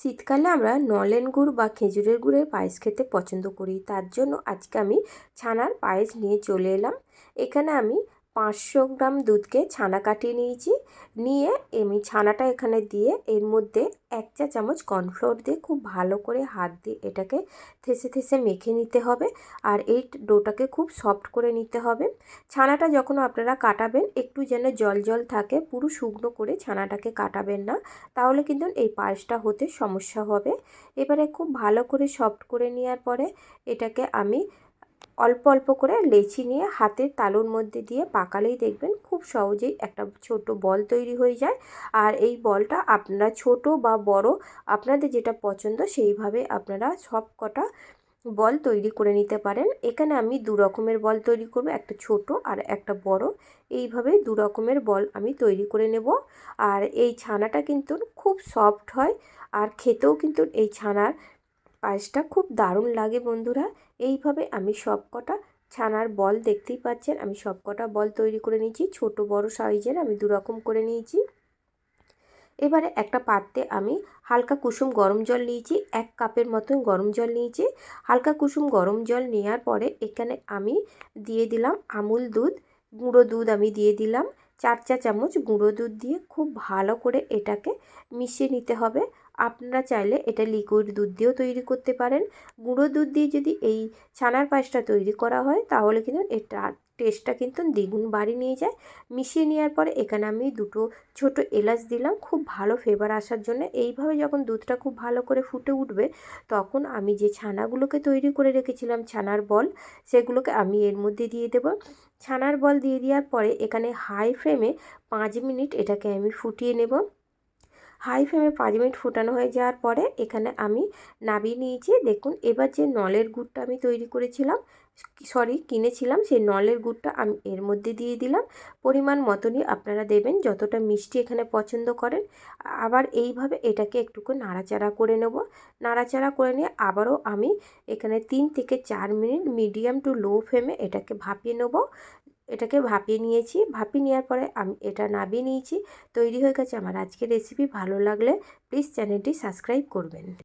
শীতকালে আমরা নলেন গুড় বা খেজুরের গুড়ের পায়েস খেতে পছন্দ করি। তার জন্য আজকে আমি ছানার পায়েস নিয়ে চলে এলাম। এখানে আমি পাঁচশো গ্রাম দুধকে ছানা কাটিয়ে নিয়েছি। নিয়ে এমনি ছানাটা এখানে দিয়ে এর মধ্যে এক চা চামচ কর্নফ্লোর দিয়ে খুব ভালো করে হাত দিয়ে এটাকে থেসে থেসে মেখে নিতে হবে আর এই ডোটাকে খুব সফট করে নিতে হবে। ছানাটা যখন আপনারা কাটাবেন একটু যেন জল জল থাকে, পুরো শুকনো করে ছানাটাকে কাটাবেন না, তাহলে কিন্তু এই পায়েসটা হতে সমস্যা হবে। এবারে খুব ভালো করে সফট করে নেওয়ার পরে এটাকে আমি অল্প অল্প করে লেচি নিয়ে হাতের তালুর মধ্যে দিয়ে পাকালেই দেখবেন খুব সহজেই একটা ছোট বল তৈরি হয়ে যায়। আর এই বলটা আপনারা ছোট বা বড় আপনাদের যেটা পছন্দ সেইভাবে আপনারা সব কটা বল তৈরি করে নিতে পারেন। এখানে আমি দু রকমের বল তৈরি করব, একটা ছোট আর একটা বড়। এইভাবে দু রকমের বল আমি তৈরি করে নেব। আর এই ছানাটা কিন্তু খুব সফট হয়, আর খেতেও কিন্তু এই ছানার পায়েসটা খুব দারুণ লাগে বন্ধুরা। এইভাবে আমি সব কটা ছানার বল দেখতেই পাচ্ছেন, আমি সব কটা বল তৈরি করে নিয়েছি, ছোট বড় সাইজের আমি দুরকম করে নিয়েছি। এবারে একটা পাত্রে আমি হালকা কুসুম গরম জল নিয়েছি, এক কাপের মতন গরম জল নিয়েছি। হালকা কুসুম গরম জল নেওয়ার পরে এখানে আমি দিয়ে দিলাম আমুল দুধ, গুঁড়ো দুধ আমি দিয়ে দিলাম। চার চা চামচ গুঁড়ো দুধ দিয়ে খুব ভালো করে এটাকে মিশিয়ে নিতে হবে। আপনারা চাইলে এটা লিকুইড দুধ দিয়েও তৈরি করতে পারেন। গুঁড়ো দুধ দিয়ে যদি এই ছানার পায়েসটা তৈরি করা হয়, তাহলে কিন্তু এটা টেস্টটা কিন্তু দ্বিগুণ বাড়ি নিয়ে যায়। মিশিয়ে নেওয়ার পরে এখানে আমি দুটো ছোট এলাচ দিলাম। খুব ভালো ফ্লেভার আসার জন্য। এইভাবে যখন দুধটা খুব ভালো করে ফুটে উঠবে, তখন আমি যে ছানাগুলোকে তৈরি করে রেখেছিলাম, ছানার বল, সেগুলোকে আমি এর মধ্যে দিয়ে দেব। ছানার বল দিয়ে দেওয়ার পরে এখানে হাই ফ্লেমে পাঁচ মিনিট এটাকে আমি ফুটিয়ে নেব। হাই ফ্লেমে পাঁচ মিনিট ফোটানো হয়ে যাওয়ার পরে এখানে আমি নাবিয়ে নিয়েছি। দেখুন, এবার যে নলের গুড়টা আমি তৈরি করেছিলাম, সরি, কিনেছিলাম, সেই নলের গুড়টা আমি এর মধ্যে দিয়ে দিলাম। পরিমাণ মতনই আপনারা দেবেন, যতটা মিষ্টি এখানে পছন্দ করেন। আবার এইভাবে এটাকে একটুকু নাড়াচাড়া করে নেব। নাড়াচাড়া করে নিয়ে আবারও আমি এখানে তিন থেকে চার মিনিট মিডিয়াম টু লো ফ্লেমে এটাকে ভাপিয়ে নেব। এটাকে ভাপিয়ে নিয়েছি। ভাপিয়ে নেওয়ার পরে আমি এটা নাবিয়ে নিয়েছি। তৈরি হয়ে গেছে আমার আজকের রেসিপি ভালো লাগলে প্লিজ চ্যানেলটি সাবস্ক্রাইব করবেন।